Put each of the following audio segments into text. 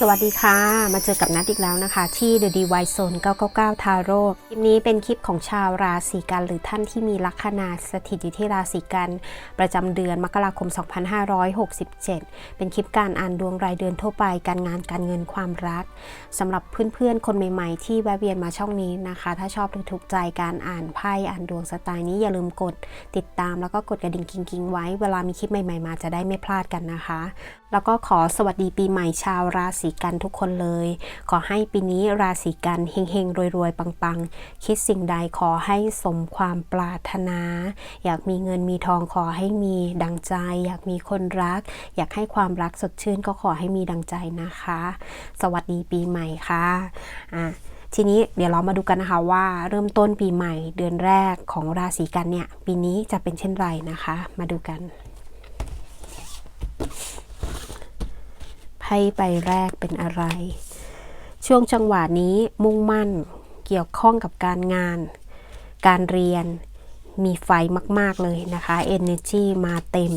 สวัสดีค่ะ มาเจอกับนัดอีกแล้วนะคะ ที่ The DY Zone 999ทาโร่คลิปนี้เป็นคลิปของชาวราศีกันหรือท่านที่มีลัคนาสถิตอยู่ที่ราศีกัน ประจำเดือนมกราคม 2567 เป็นคลิปการอ่านดวงรายเดือนทั่วไปการงานการเงินความรักสำหรับเพื่อนๆ คนใหม่ๆ ที่แวะเวียนมาช่องนี้นะคะ ถ้าชอบหรือถูกใจการอ่านไพ่อ่านดวงสไตล์นี้อย่าลืมกดติดตามแล้วก็กดกระดิ่งกิ๊งๆไว้เวลามีคลิปใหม่ๆมาจะได้ไม่พลาดกันนะคะ แล้วก็ขอสวัสดีปีใหม่ชาวราศีกันทุกคนเลย ขอให้ปีนี้ราศีกันเฮงๆรวยๆ ปังๆ คิดสิ่งใดขอให้สมความปรารถนา อยากมีเงินมีทองขอให้มีดังใจ อยากมีคนรัก อยากให้ความรักสดชื่นก็ขอให้มีดังใจนะคะ สวัสดีปีใหม่ค่ะอะทีนี้เดี๋ยวเรามาดูกันนะคะว่าเริ่มต้นปีใหม่เดือนแรกของราศีกันเนี่ย ปีนี้จะเป็นเช่นไรนะคะ มาดูกัน ไพ่ใบแรกเป็นอะไร ช่วงจังหวะนี้มุ่งมั่นเกี่ยวข้องกับการงาน การเรียนมีไฟมาก ๆ เลยนะคะ Energy มาเต็ม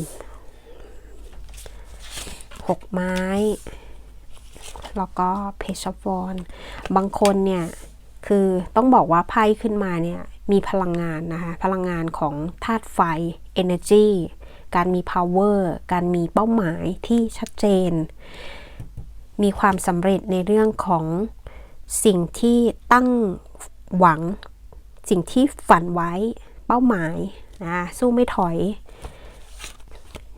หกไม้ แล้วก็เพชรฟอนบางคนเนี่ย คือต้องบอกว่าไพ่ขึ้นมาเนี่ย มีพลังงานนะคะ พลังงานของธาตุไฟ energy การมี power การมีเป้าหมายที่ชัดเจน มีความสำเร็จในเรื่องของสิ่งที่ตั้งหวัง สิ่งที่ฝันไว้เป้าหมายนะสู้ไม่ถอย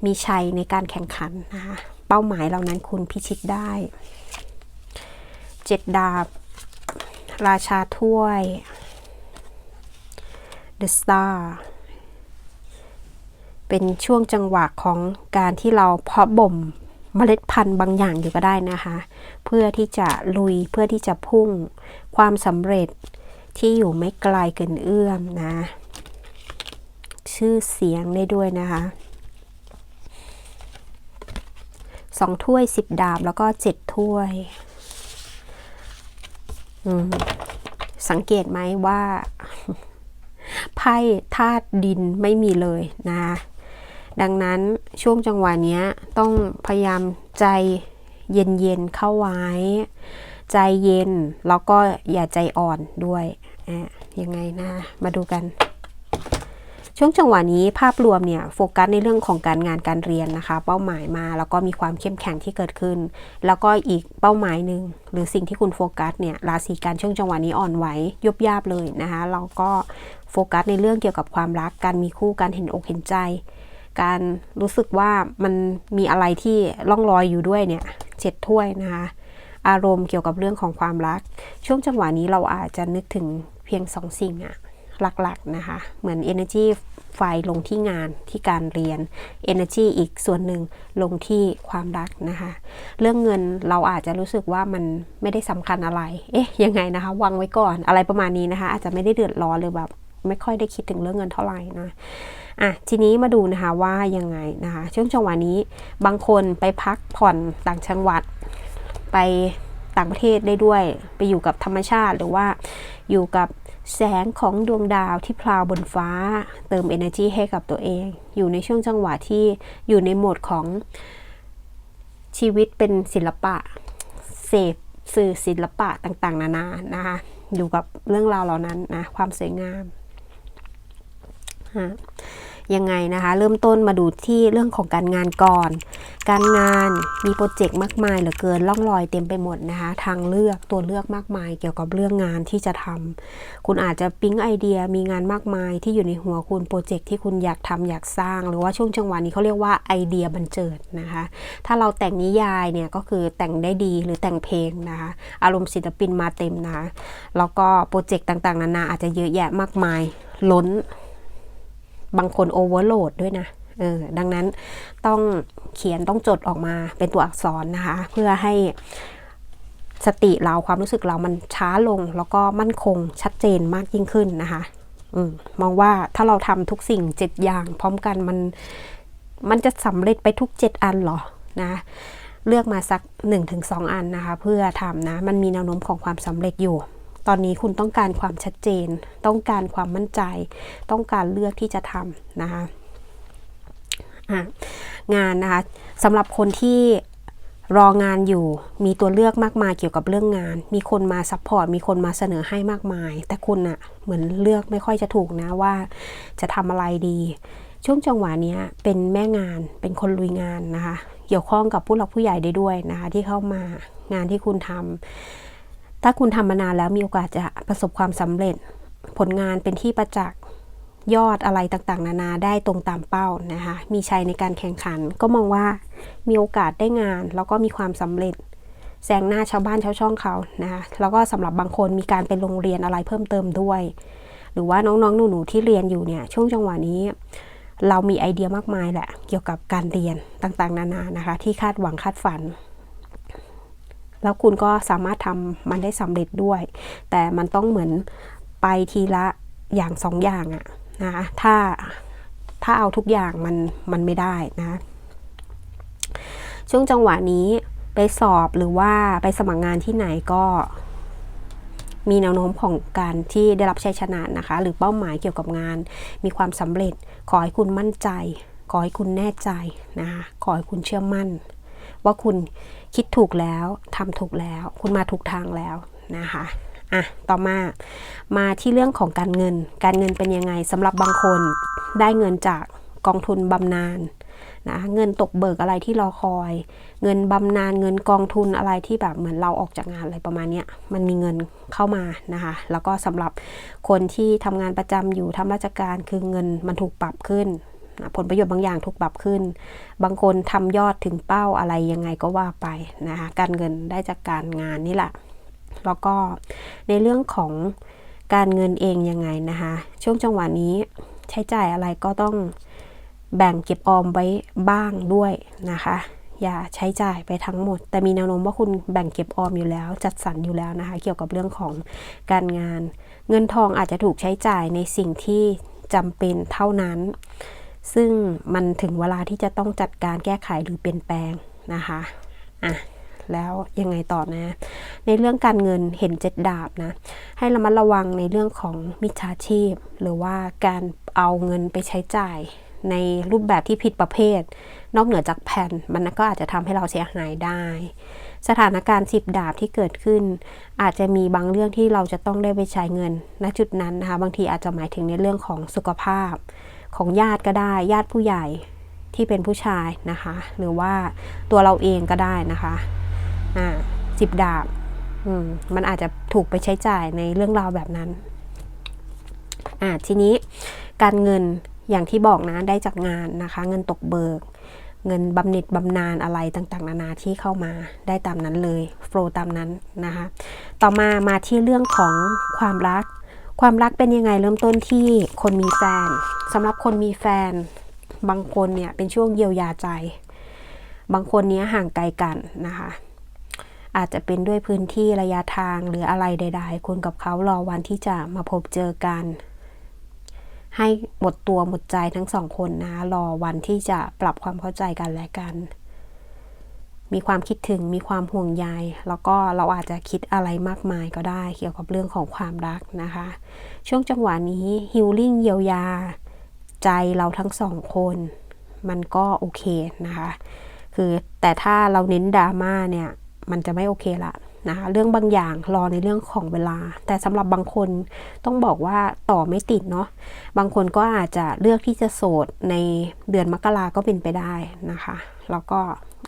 มีชัยในการแข่งขันนะคะเป้าหมายเหล่านั้นคุณพิชิตได้เจ็ดดาบ ราชาถ้วย The Star เป็นช่วงจังหวะของการที่เราเพาะบ่ม เมล็ดพันธุ์บางอย่างอยู่ก็ได้นะคะ เพื่อที่จะลุยเพื่อที่จะพุ่งความสำเร็จที่อยู่ไม่ไกลเกินเอื้อมนะ ชื่อเสียงได้ด้วยนะคะสองถ้วยสิบดาบแล้วก็เจ็ดถ้วยสังเกตไหมว่า ไพ่ธาตุดินไม่มีเลยนะ ดังนั้นช่วงจังหวะนี้ต้องพยายามใจเย็นๆเข้าไว้ ใจเย็นแล้วก็อย่าใจอ่อนด้วยอะยังไงนะ มาดูกัน ช่วงจังหวะนี้ภาพรวมเนี่ยโฟกัสในเรื่องของการงานการเรียนนะคะ เป้าหมายมาแล้วก็มีความเข้มแข็งที่เกิดขึ้น แล้วก็อีกเป้าหมายหนึ่งหรือสิ่งที่คุณโฟกัสเนี่ยราศีการช่วงจังหวะนี้อ่อนไหวยุบยาบเลยนะคะเราก็โฟกัสในเรื่องเกี่ยวกับความรักการมีคู่การเห็นอกเห็นใจ การรู้สึกว่ามันมีอะไรที่ล่องลอยอยู่ด้วยเนี่ยเจ็ดถ้วยนะคะ อารมณ์เกี่ยวกับเรื่องของความรัก ช่วงจังหวะนี้เราอาจจะนึกถึงเพียงสองสิ่งอะหลักๆนะคะ เหมือน energy ไฟลงที่งานที่การเรียน energy อีกส่วนหนึ่งลงที่ความรักนะคะ เรื่องเงินเราอาจจะรู้สึกว่ามันไม่ได้สำคัญอะไร เอ๊ะยังไงนะคะวางไว้ก่อนอะไรประมาณนี้นะคะ อาจจะไม่ได้เดือดร้อนหรือแบบ ไม่ค่อยได้คิดถึงเรื่องเงินเท่าไหร่นะอะทีนี้มาดูนะคะว่ายังไงนะคะช่วงจังหวะนี้บางคนไปพักผ่อนต่างจังหวัด ไปต่างประเทศได้ด้วย ไปอยู่กับธรรมชาติหรือว่าอยู่กับแสงของดวงดาวที่พลาวบนฟ้า เติม energy ให้กับตัวเอง อยู่ในช่วงจังหวะที่อยู่ในโหมดของชีวิตเป็นศิลปะ เสพสื่อศิลปะต่างๆ นานานะคะอยู่กับเรื่องราวเหล่านั้นนะความสวยงาม ยังไงนะคะ เริ่มต้นมาดูที่เรื่องของการงานก่อน การงานมีโปรเจกต์มากมายเหลือเกินล่องลอยเต็มไปหมดนะคะ ทางเลือกตัวเลือกมากมาย เกี่ยวกับเรื่องงานที่จะทำคุณอาจจะปิ๊งไอเดียมีงานมากมายที่อยู่ในหัวคุณโปรเจกต์ที่คุณอยากทำอยากสร้าง หรือว่าช่วงจังหวะนี้เขาเรียกว่าไอเดียบันเจิดนะคะ ถ้าเราแต่งนิยายเนี่ยก็คือแต่งได้ดีหรือแต่งเพลงนะคะ อารมณ์ศิลปินมาเต็มนะคะแล้วก็โปรเจกต์ต่างๆนานาอาจจะเยอะแยะมากมายล้น บางคนโอเวอร์โหลดด้วยนะเออดังนั้นต้องเขียนต้องจดออกมาเป็นตัวอักษรนะคะ เพื่อให้สติเราความรู้สึกเรามันช้าลง แล้วก็มั่นคงชัดเจนมากยิ่งขึ้นนะคะอมมองว่าถ้าเราทำทุกสิ่งเจ็ดอย่าง พร้อมกันมันมันจะสำเร็จไปทุกเจ็ดอันหรอนะเลือกมาสัก1นถึงสอันนะคะ เพื่อทำนะ มันมีแนวโน้มของความสำเร็จอยู่ ตอนนี้คุณต้องการความชัดเจน ต้องการความมั่นใจ ต้องการเลือกที่จะทำนะคะงานนะคะสำหรับคนที่รองานอยู่มีตัวเลือกมากมายเกี่ยวกับเรื่องงาน มีคนมาซัพพอร์ตมีคนมาเสนอให้มากมาย แต่คุณอะเหมือนเลือกไม่ค่อยจะถูกนะว่าจะทำอะไรดี ช่วงจังหวะนี้เป็นแม่งานเป็นคนลุยงานนะคะ เกี่ยวข้องกับผู้หลักผู้ใหญ่ได้ด้วยนะคะ ที่เข้ามางานที่คุณทำ ถ้าคุณทำมานานแล้วมีโอกาสจะประสบความสำเร็จ ผลงานเป็นที่ประจักษ์ยอดอะไรต่างๆ นานาได้ตรงตามเป้านะคะ มีชัยในการแข่งขัน ก็มองว่ามีโอกาสได้งาน แล้วก็มีความสำเร็จแซงหน้าชาวบ้านชาวช่องเขานะคะแล้วก็สำหรับบางคนมีการไปโรงเรียนอะไรเพิ่มเติมด้วย หรือว่าน้องๆหนูๆที่เรียนอยู่เนี่ยช่วงจังหวะนี้ เรามีไอเดียมากมายแหละเกี่ยวกับการเรียนต่างๆ นานานะคะ ที่คาดหวังคาดฝัน แล้วคุณก็สามารถทำมันได้สำเร็จด้วย แต่มันต้องเหมือนไปทีละอย่างสองอย่างอะนะคะถ้าถ้าเอาทุกอย่างมันมันไม่ได้นะ ช่วงจังหวะนี้ไปสอบหรือว่าไปสมัครงานที่ไหนก็มีแนวโน้มของการที่ได้รับชัยชนะนะคะ หรือเป้าหมายเกี่ยวกับงาน มีความสำเร็จ ขอให้คุณมั่นใจ ขอให้คุณแน่ใจนะคะขอให้คุณเชื่อมั่น ว่าคุณ คิดถูกแล้วทำถูกแล้ว คุณมาถูกทางแล้วนะคะอะต่อมามาที่เรื่องของการเงิน การเงินเป็นยังไงสำหรับบางคนได้เงินจากกองทุนบำนาญนะเงินตกเบิกอะไรที่รอคอย เงินบำนาญเงินกองทุนอะไรที่แบบเหมือนเราออกจากงานอะไรประมาณนี้มันมีเงินเข้ามานะคะแล้วก็สำหรับคนที่ทำงานประจำอยู่ทำราชการคือเงินมันถูกปรับขึ้น ผลประโยชน์บางอย่างถูกปรับขึ้น บางคนทำยอดถึงเป้าอะไรยังไงก็ว่าไปนะคะการเงินได้จากการงานนี่แหละแล้วก็ในเรื่องของการเงินเองยังไงนะคะช่วงจังหวะนี้ใช้จ่ายอะไรก็ต้องแบ่งเก็บออมไว้บ้างด้วยนะคะ อย่าใช้จ่ายไปทั้งหมด แต่มีแนวโน้มว่าคุณแบ่งเก็บออมอยู่แล้ว จัดสรรอยู่แล้วนะคะ เกี่ยวกับเรื่องของการงาน เงินทองอาจจะถูกใช้จ่ายในสิ่งที่จำเป็นเท่านั้น ซึ่งมันถึงเวลาที่จะต้องจัดการแก้ไขหรือเปลี่ยนแปลงนะคะอะแล้วยังไงต่อนะ ในเรื่องการเงินเห็นเจ็ดดาบนะ ให้ระมัดระวังในเรื่องของมิจฉาชีพ หรือว่าการเอาเงินไปใช้จ่ายในรูปแบบที่ผิดประเภท นอกเหนือจากแผ่นมันก็อาจจะทำให้เราเสียหายได้ สถานการณ์สิบดาบที่เกิดขึ้น อาจจะมีบางเรื่องที่เราจะต้องได้ไปใช้เงินณจุดนั้นนะคะ บางทีอาจจะหมายถึงในเรื่องของสุขภาพ ของญาติก็ได้ญาติผู้ใหญ่ที่เป็นผู้ชายนะคะ หรือว่าตัวเราเองก็ได้นะคะอ่าสิบดาบอืมมันอาจจะถูกไปใช้จ่ายในเรื่องราวแบบนั้นอ่าทีนี้การเงินอย่างที่บอกนะได้จากงานนะคะ เงินตกเบิก เงินบำเหน็จบำนาญอะไรต่างๆ นานาที่เข้ามาได้ตามนั้นเลยโฟลตามนั้นนะคะ ต่อมามาที่เรื่องของความรัก ความรักเป็นยังไงเริ่มต้นที่คนมีแฟนสำหรับคนมีแฟน บางคนเนี่ยเป็นช่วงเยียวยาใจ บางคนเนี้ยห่างไกลกันนะคะ อาจจะเป็นด้วยพื้นที่ระยะทางหรืออะไรใด ๆคุณกับเขารอวันที่จะมาพบเจอกัน ให้หมดตัวหมดใจทั้งสองคนนะรอวันที่จะปรับความเข้าใจกันและกัน มีความคิดถึงมีความห่วงใยแล้วก็เราอาจจะคิดอะไรมากมายก็ได้เกี่ยวกับเรื่องของความรักนะคะ ช่วงจังหวะนี้ฮิลลิ่งเยียวยา ใจเราทั้งสองคน มันก็โอเคนะคะ คือแต่ถ้าเราเน้นดราม่าเนี่ย มันจะไม่โอเคละนะคะเรื่องบางอย่างรอในเรื่องของเวลา แต่สำหรับบางคนต้องบอกว่าต่อไม่ติดเนาะบางคนก็อาจจะเลือกที่จะโสดในเดือนมกราก็เป็นไปได้นะคะ แล้วก็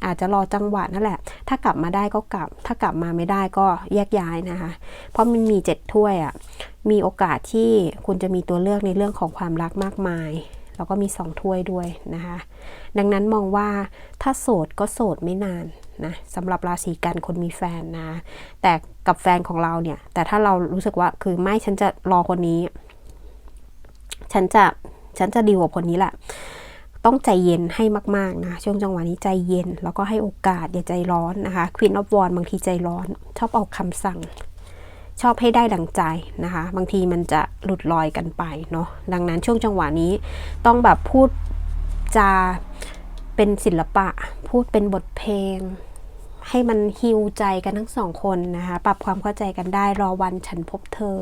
อาจจะรอจังหวะนั่นแหละ ถ้ากลับมาได้ก็กลับ ถ้ากลับมาไม่ได้ก็แยกย้ายนะคะ เพราะมันมีเจ็ดถ้วยอะ่ะ มีโอกาสที่คุณจะมีตัวเลือกในเรื่องของความรักมากมาย แล้วก็มีสองถ้วยด้วยนะคะ ดังนั้นมองว่าถ้าโสดก็โสดไม่นานนะสำหรับราศีกันคนมีแฟนนะ แต่กับแฟนของเราเนี่ย แต่ถ้าเรารู้สึกว่าคือไม่ฉันจะรอคนนี้ ฉันจะฉันจะดีกว่าคนนี้แหละ ต้องใจเย็นให้มากๆนะช่วงจังหวะนี้ใจเย็น แล้วก็ให้โอกาสอย่าใจร้อนนะคะควีนอ of วอนบางทีใจร้อน ชอบออกคำสั่ง ชอบให้ได้ดังใจนะคะ บางทีมันจะหลุดลอยกันไปเนาะดังนั้นช่วงจังหวะนี้ต้องแบบพูดจาเป็นศิลปะ พูดเป็นบทเพลง ให้มันฮิวใจกันทั้งสองคนนะคะ ปรับความเข้าใจกันได้รอวันฉันพบเธอ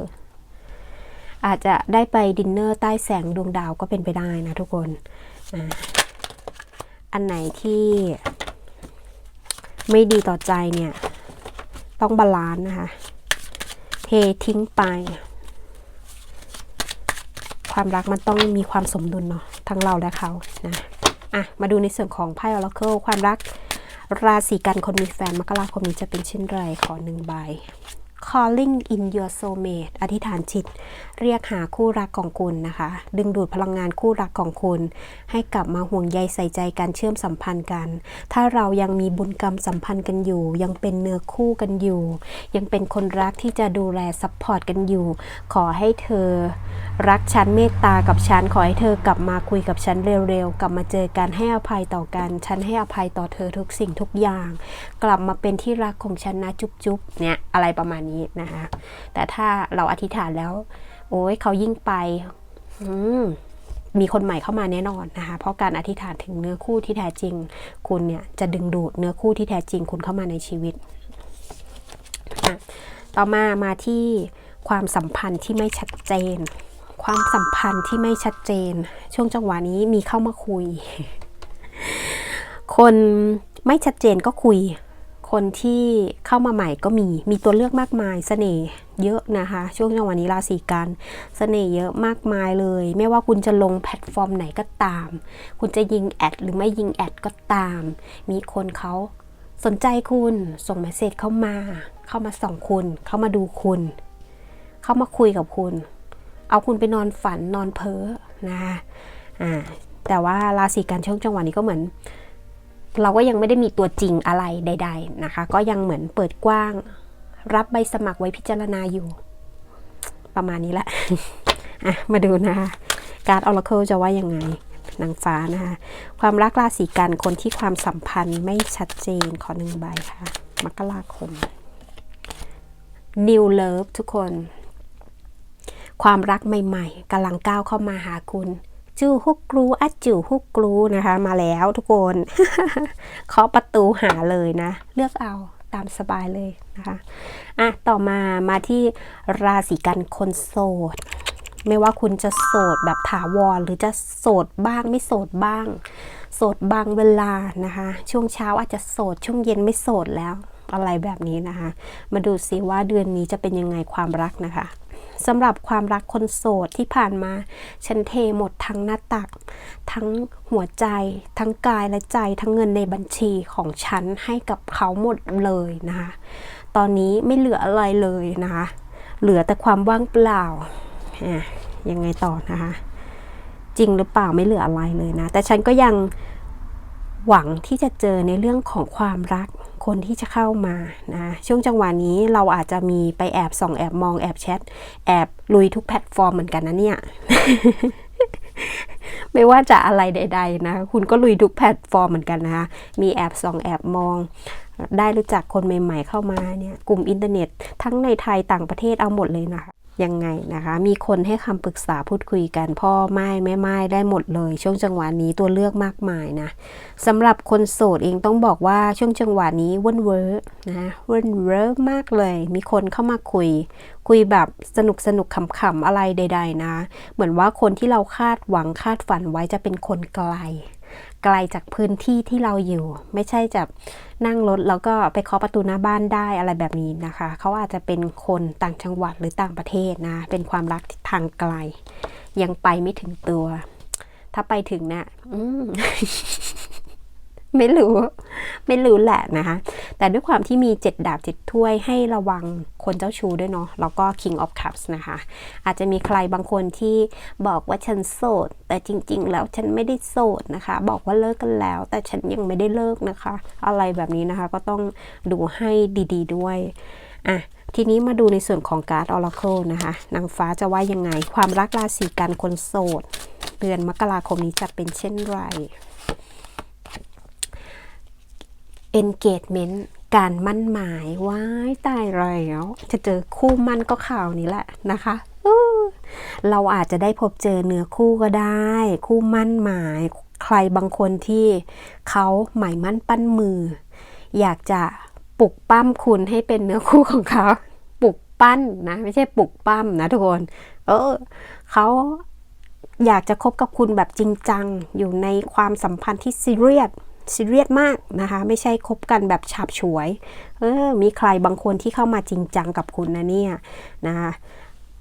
อาจจะได้ไปดินเนอร์ใต้แสงดวงดาวก็เป็นไปได้นะทุกคน อันไหนที่ไม่ดีต่อใจเนี่ย ต้องบาลานซ์นะคะ เททิ้งไป ความรักมันต้องมีความสมดุลเนาะทั้งเราและเขานะอะ มาดูในส่วนของไพ่ Oracle ความรัก ราศีกันคนมีแฟนมกราคมนี้จะเป็นเช่นไรขอหนึ่งใบ calling in your soulmate อธิษฐานจิต เรียกหาคู่รักของคุณนะคะ ดึงดูดพลังงานคู่รักของคุณ ให้กลับมาห่วงใยใส่ใจกันเชื่อมสัมพันธ์กัน ถ้าเรายังมีบุญกรรมสัมพันธ์กันอยู่ ยังเป็นเนื้อคู่กันอยู่ ยังเป็นคนรักที่จะดูแลซัพพอร์ตกันอยู่ ขอให้เธอ รักฉันเมตตากับฉัน ขอให้เธอกลับมาคุยกับฉันเร็วๆ กลับมาเจอกันให้อภัยต่อกัน ฉันให้อภัยต่อเธอทุกสิ่งทุกอย่าง กลับมาเป็นที่รักของฉันนะจุ๊บๆ เนี่ยอะไรประมาณนี้นะคะแต่ถ้าเราอธิษฐานแล้ว โอ้ยเขายิ่งไปมมีคนใหม่เข้ามาแน่นอนนะคะ เพราะการอธิษฐานถึงเนื้อคู่ที่แท้จริง คุณเนี่ยจะดึงดูดเนื้อคู่ที่แท้จริง คุณเข้ามาในชีวิต ต่อมามาที่ความสัมพันธ์ที่ไม่ชัดเจน ความสัมพันธ์ที่ไม่ชัดเจน ช่วงจังหวะนี้มีเข้ามาคุย คนไม่ชัดเจนก็คุย คนที่เข้ามาใหม่ก็มี มีตัวเลือกมากมายเสน่ห์เยอะนะคะ ช่วงจังหวะนี้ราศีกันเสน่ห์เยอะมากมายเลย ไม่ว่าคุณจะลงแพลตฟอร์มไหนก็ตาม คุณจะยิงแอดหรือไม่ยิงแอดก็ตาม มีคนเขาสนใจคุณส่งเมสเซจเข้ามา เข้ามาส่องคุณ เข้ามาดูคุณ เข้ามาคุยกับคุณ เอาคุณไปนอนฝันนอนเพ้อนะคะอ่าแต่ว่าราศีกันช่วงจังหวะนี้ก็เหมือน เราก็ยังไม่ได้มีตัวจริงอะไรใด ๆนะคะ ก็ยังเหมือนเปิดกว้าง รับใบสมัครไว้พิจารณาอยู่ ประมาณนี้แหละอะมาดูนะคะ การ์ดออร์เคิลจะว่ายังไงนางฟ้านะคะ ความรักราศีกันคนที่ความสัมพันธ์ไม่ชัดเจนขอหนึ่งใบค่ะ มกราคม New Love ทุกคน ความรักใหม่ ๆกำลังก้าวเข้ามาหาคุณ จูฮุกกรูอัจจูฮุกกรูนะคะ มาแล้วทุกคนเคาะประตูหาเลยนะ เลือกเอาตามสบายเลยนะคะอะต่อมามาที่ราศีกันคนโสด ไม่ว่าคุณจะโสดแบบถาวร หรือจะโสดบ้างไม่โสดบ้าง โสดบางเวลานะคะ ช่วงเช้าอาจจะโสด ช่วงเย็นไม่โสดแล้วอะไรแบบนี้นะคะ มาดูซิว่าเดือนนี้จะเป็นยังไงความรักนะคะ สำหรับความรักคนโสดที่ผ่านมา ฉันเทหมดทั้งหน้าตัก ทั้งหัวใจ ทั้งกายและใจ ทั้งเงินในบัญชีของฉันให้กับเขาหมดเลยนะคะ ตอนนี้ไม่เหลืออะไรเลยนะคะ เหลือแต่ความว่างเปล่าอะยังไงต่อนะคะ จริงหรือเปล่าไม่เหลืออะไรเลยนะ แต่ฉันก็ยังหวังที่จะเจอในเรื่องของความรัก คนที่จะเข้ามานะช่วงจังหวะนี้เราอาจจะมีไปแอบส่องแอบมองแอบแชทแอบลุยทุกแพลตฟอร์มเหมือนกันนะเนี่ย ไม่ว่าจะอะไรใด ๆ นะ คุณก็ลุยทุกแพลตฟอร์มเหมือนกันนะคะมีแอบส่องแอบมองได้รู้จักคนใหม่ ๆ เข้ามาเนี่ย กลุ่มอินเทอร์เน็ต ทั้งในไทยต่างประเทศเอาหมดเลยนะคะ ยังไงนะคะ มีคนให้คำปรึกษาพูดคุยกันพ่อไม้แม่ไม้ได้หมดเลย ช่วงจังหวะนี้ตัวเลือกมากมายนะสำหรับคนโสดเองต้องบอกว่าช่วงจังหวะนี้ว่นเวอร์นะว่นเวอร์มากเลย มีคนเข้ามาคุย คุยแบบสนุกสนุกขำๆอะไรใด ๆ นะ เหมือนว่าคนที่เราคาดหวังคาดฝันไว้จะเป็นคนไกล ไกลจากพื้นที่ที่เราอยู่ ไม่ใช่จะนั่งรถแล้วก็ไปเคาะประตูหน้าบ้านได้อะไรแบบนี้นะคะ เขาอาจจะเป็นคนต่างจังหวัดหรือต่างประเทศนะ เป็นความรักทางไกล ยังไปไม่ถึงตัว ถ้าไปถึงเนะ่ย ไม่รู้ไม่รู้แหละนะคะ แต่ด้วยความที่มีเจ็ดดาบเจ็ดถ้วยให้ระวังคนเจ้าชู้ด้วยเนาะแล้วก็ King of Cups นะคะ อาจจะมีใครบางคนที่บอกว่าฉันโสด แต่จริง ๆ แล้วฉันไม่ได้โสดนะคะ บอกว่าเลิกกันแล้ว แต่ฉันยังไม่ได้เลิกนะคะ อะไรแบบนี้นะคะก็ต้องดูให้ดี ๆ ด้วยอะทีนี้มาดูในส่วนของการ์ด Oracle นะคะนางฟ้าจะว่ายังไง ความรักราศีกันคนโสด เดือนมกราคมนี้จะเป็นเช่นไร engagement การมั่นหมายว้ายตายแล้ว จะเจอคู่มั่นก็ข่าวนี้แหละนะคะเราอาจจะได้พบเจอเนื้อคู่ก็ได้ คู่มั่นหมาย ใครบางคนที่เขาหมายมั่นปั้นมือ อยากจะปลุกปั้มคุณให้เป็นเนื้อคู่ของเขาปลุกปั้นนะ ไม่ใช่ปลุกปั้มนะทุกคน เออเขาอยากจะคบกับคุณแบบจริงจัง อยู่ในความสัมพันธ์ที่ซีเรียส ซีเรียสมากนะคะ ไม่ใช่คบกันแบบฉับฉวย เออ มีใครบางคนที่เข้ามาจริงจังกับคุณนะเนี่ยนะคะ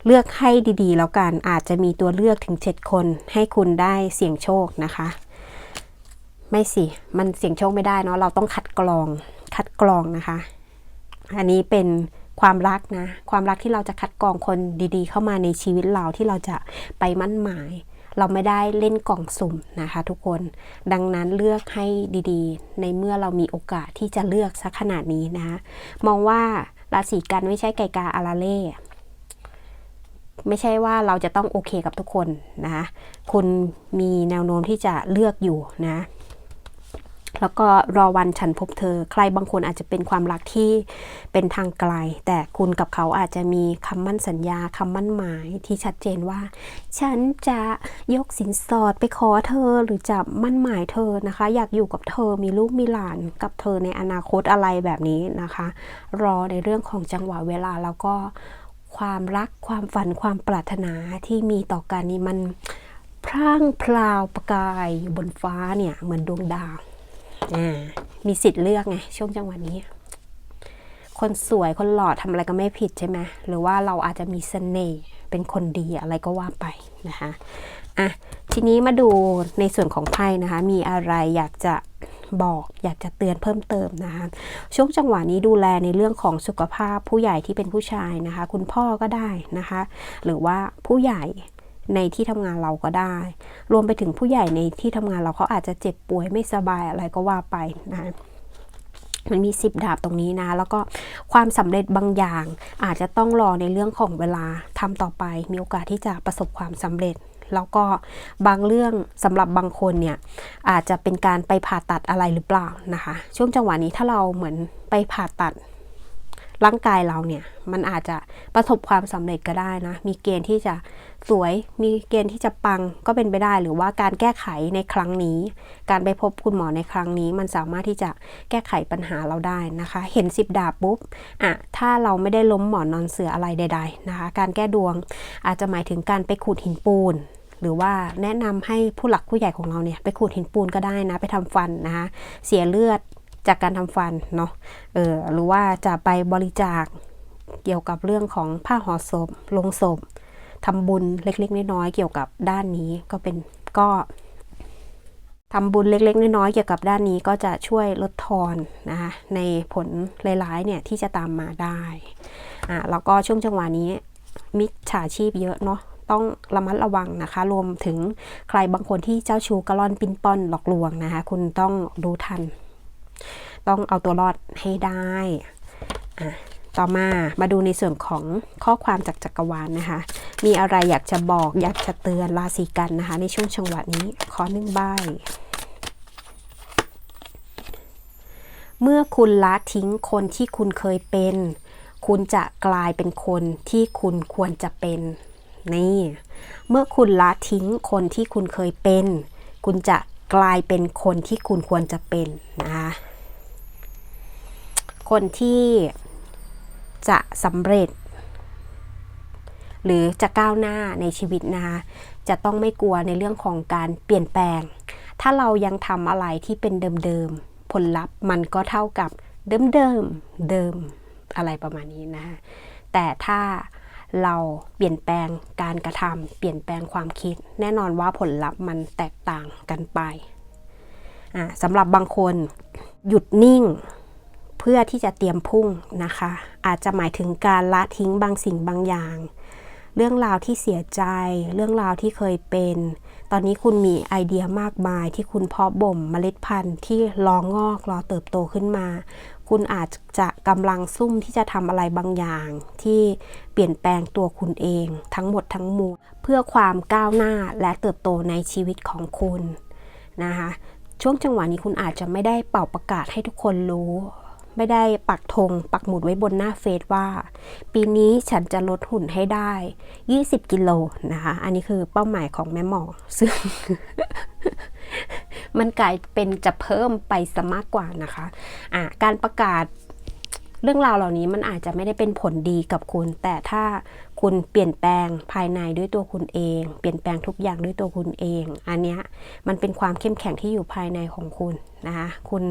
เลือกให้ดีๆ แล้วกันอาจจะมีตัวเลือกถึง 7 คนให้คุณได้เสี่ยงโชคนะคะ ไม่สิ มันเสี่ยงโชคไม่ได้เนาะเราต้องคัดกรองคัดกรองนะคะ อันนี้เป็นความรักนะ ความรักที่เราจะคัดกรองคนดีๆ เข้ามาในชีวิตเราที่เราจะไปมั่นหมาย เราไม่ได้เล่นกล่องสุ่มนะคะทุกคน ดังนั้นเลือกให้ดีๆ ในเมื่อเรามีโอกาสที่จะเลือกสักขนาดนี้นะะมองว่าราศีกันไม่ใช่ไก่กาอาราเล่ไม่ใช่ว่าเราจะต้องโอเคกับทุกคนนะ คุณมีแนวโน้มที่จะเลือกอยู่นะ แล้วก็รอวันฉันพบเธอ ใครบางคนอาจจะเป็นความรักที่เป็นทางไกล แต่คุณกับเขาอาจจะมีคำมั่นสัญญาคำมั่นหมายที่ชัดเจนว่า ฉันจะยกสินสอดไปขอเธอหรือจะมั่นหมายเธอนะคะ อยากอยู่กับเธอมีลูกมีหลานกับเธอในอนาคตอะไรแบบนี้นะคะ รอในเรื่องของจังหวะเวลาแล้วก็ความรักความฝันความปรารถนาที่มีต่อกันนี้มันพร่างพราวประกายอยู่บนฟ้าเนี่ยเหมือนดวงดาว มีสิทธิ์เลือกไงช่วงจังหวะนี้ คนสวยคนหล่อทำอะไรก็ไม่ผิดใช่ไหมหรือว่าเราอาจจะมีเสน่ห์เป็นคนดีอะไรก็ว่าไปนะคะอะทีนี้มาดูในส่วนของไพ่นะคะ มีอะไรอยากจะบอกอยากจะเตือนเพิ่มเติมนะคะช่วงจังหวะนี้ดูแลในเรื่องของสุขภาพผู้ใหญ่ที่เป็นผู้ชายนะคะ คุณพ่อก็ได้นะคะ หรือว่าผู้ใหญ่ ในที่ทำงานเราก็ได้ รวมไปถึงผู้ใหญ่ในที่ทำงานเราเขาอาจจะเจ็บป่วยไม่สบายอะไรก็ว่าไปนะมันมีสิบดาบตรงนี้นะ แล้วก็ความสำเร็จบางอย่าง อาจจะต้องรอในเรื่องของเวลาทำต่อไป มีโอกาสที่จะประสบความสำเร็จ แล้วก็บางเรื่องสำหรับบางคนเนี่ยอาจจะเป็นการไปผ่าตัดอะไรหรือเปล่านะคะ ช่วงจังหวะนี้ถ้าเราเหมือนไปผ่าตัดร่างกายเราเนี่ยมันอาจจะประสบความสำเร็จก็ได้นะ มีเกณฑ์ที่จะ สวยมีเกณฑ์ที่จะปังก็เป็นไปได้ หรือว่าการแก้ไขในครั้งนี้ การไปพบคุณหมอในครั้งนี้ มันสามารถที่จะแก้ไขปัญหาเราได้นะคะ เห็นสิบดาบปุ๊บอะถ้าเราไม่ได้ล้มหมอนนอนเสืออะไรใด ๆนะคะ การแก้ดวงอาจจะหมายถึงการไปขูดหินปูนหรือว่าแนะนำให้ผู้หลักผู้ใหญ่ของเราเนี่ยไปขูดหินปูนก็ได้นะ ไปทำฟันนะคะ เสียเลือดจากการทำฟันเนาะเออหรือว่าจะไปบริจาคเกี่ยวกับเรื่องของผ้าห่อศพลงศพ ทำบุญเล็กๆน้อยๆเกี่ยวกับด้านนี้ก็เป็นก็ทำบุญเล็กๆ น้อยๆเกี่ยวกับด้านนี้ก็จะช่วยลดทอนนะคะในผลร้ายๆเนี่ยที่จะตามมาได้อ่าแล้วก็ช่วงจังหวะนี้มิจฉาชีพเยอะเนาะต้องระมัดระวังนะคะ รวมถึงใครบางคนที่เจ้าชู้กระล่อนปิ้นป้อนหลอกลวงนะคะ คุณต้องดูทัน ต้องเอาตัวรอดให้ได้อะ ต่อมามาดูในส่วนของข้อความจากจักรวาลนนะคะ มีอะไรอยากจะบอกอยากจะเตือนราศีกันนะคะ ในช่วงจังหวะนี้ขอหนึ่งใบเมื่อคุณละทิ้งคนที่คุณเคยเป็น คุณจะกลายเป็นคนที่คุณควรจะเป็น นี่ เมื่อคุณละทิ้งคนที่คุณเคยเป็น คุณจะกลายเป็นคนที่คุณควรจะเป็นนะคะคนที่ จะสำเร็จ หรือจะก้าวหน้าในชีวิตนะคะจะต้องไม่กลัวในเรื่องของการเปลี่ยนแปลง ถ้าเรายังทำอะไรที่เป็นเดิมๆ ผลลัพธ์มันก็เท่ากับเดิมๆเดิมอะไรประมาณนี้นะคะแต่ถ้าเราเปลี่ยนแปลงการกระทำเปลี่ยนแปลงความคิด แน่นอนว่าผลลัพธ์มันแตกต่างกันไปสำหรับบางคนหยุดนิ่ง พื่อที่จะเตรียมพุ่งนะคะ อาจจะหมายถึงการละทิ้งบางสิ่งบางอย่าง เรื่องราวที่เสียใจ เรื่องราวที่เคยเป็น ตอนนี้คุณมีไอเดียมากมายที่คุณเพาะบ่มเมล็ดพันธุ์ที่รองงอกรอเติบโตขึ้นมา คุณอาจจะกำลังซุ่มที่จะทำอะไรบางอย่าง ที่เปลี่ยนแปลงตัวคุณเอง ทั้งหมดทั้งมวลเพื่อความก้าวหน้าและเติบโตในชีวิตของคุณนะคะช่วงจังหวะนี้คุณอาจจะไม่ได้เป่าประกาศให้ทุกคนรู้ ไม่ได้ปักธงปักหมุดไว้บนหน้าเฟซว่า ปีนี้ฉันจะลดหุ่นให้ได้ 20 กิโลนะคะ อันนี้คือเป้าหมายของแม่หมอ ซึ่ง มันกลายเป็นจะเพิ่มไปซะมากกว่านะคะะการประกาศเรื่องราวเหล่านี้มันอาจจะไม่ได้เป็นผลดีกับคุณ แต่ถ้า คุณเปลี่ยนแปลงภายในด้วยตัวคุณเอง เปลี่ยนแปลงทุกอย่างด้วยตัวคุณเอง อันนี้มันเป็นความเข้มแข็งที่อยู่ภายในของคุณนะคะคุณ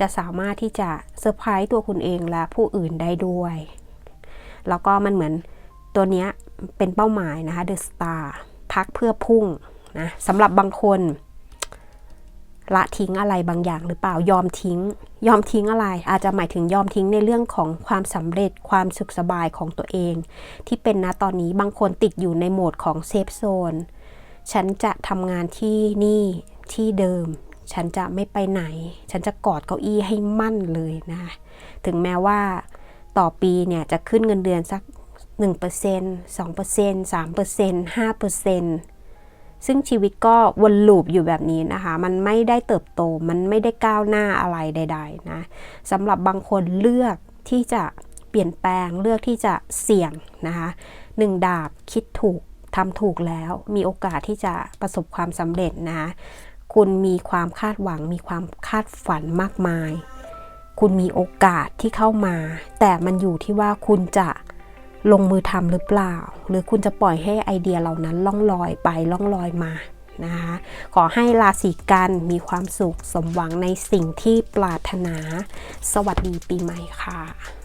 จะสามารถที่จะเซอร์ไพรส์ตัวคุณเองและผู้อื่นได้ด้วย แล้วก็มันเหมือนตัวนี้เป็นเป้าหมายนะคะ The Star พักเพื่อพุ่งนะสำหรับบางคน ละทิ้งอะไรบางอย่างหรือเปล่ายอมทิ้ง ยอมทิ้งอะไร อาจจะหมายถึงยอมทิ้งในเรื่องของความสำเร็จความสุขสบายของตัวเอง ที่เป็นนะตอนนี้บางคนติดอยู่ในโหมดของเซฟโซนฉันจะทำงานที่นี่ที่เดิม ฉันจะไม่ไปไหน ฉันจะกอดเก้าอี้ให้มั่นเลยนะถึงแม้ว่าต่อปีเนี่ยจะขึ้นเงินเดือนสัก1% 2% 3% 5% ซึ่งชีวิตก็วนลูปอยู่แบบนี้นะคะ มันไม่ได้เติบโต มันไม่ได้ก้าวหน้าอะไรใด ๆ นะสำหรับบางคนเลือกที่จะเปลี่ยนแปลง เลือกที่จะเสี่ยงนะคะหนึ่งดาบคิดถูกทำถูกแล้ว มีโอกาสที่จะประสบความสำเร็จนะคะคุณมีความคาดหวัง มีความคาดฝันมากมาย คุณมีโอกาสที่เข้ามา แต่มันอยู่ที่ว่าคุณจะ ลงมือทำหรือเปล่า หรือคุณจะปล่อยให้ไอเดียเหล่านั้นล่องลอยไปล่องลอยมานะคะขอให้ราศีกันมีความสุขสมหวังในสิ่งที่ปรารถนา สวัสดีปีใหม่ค่ะ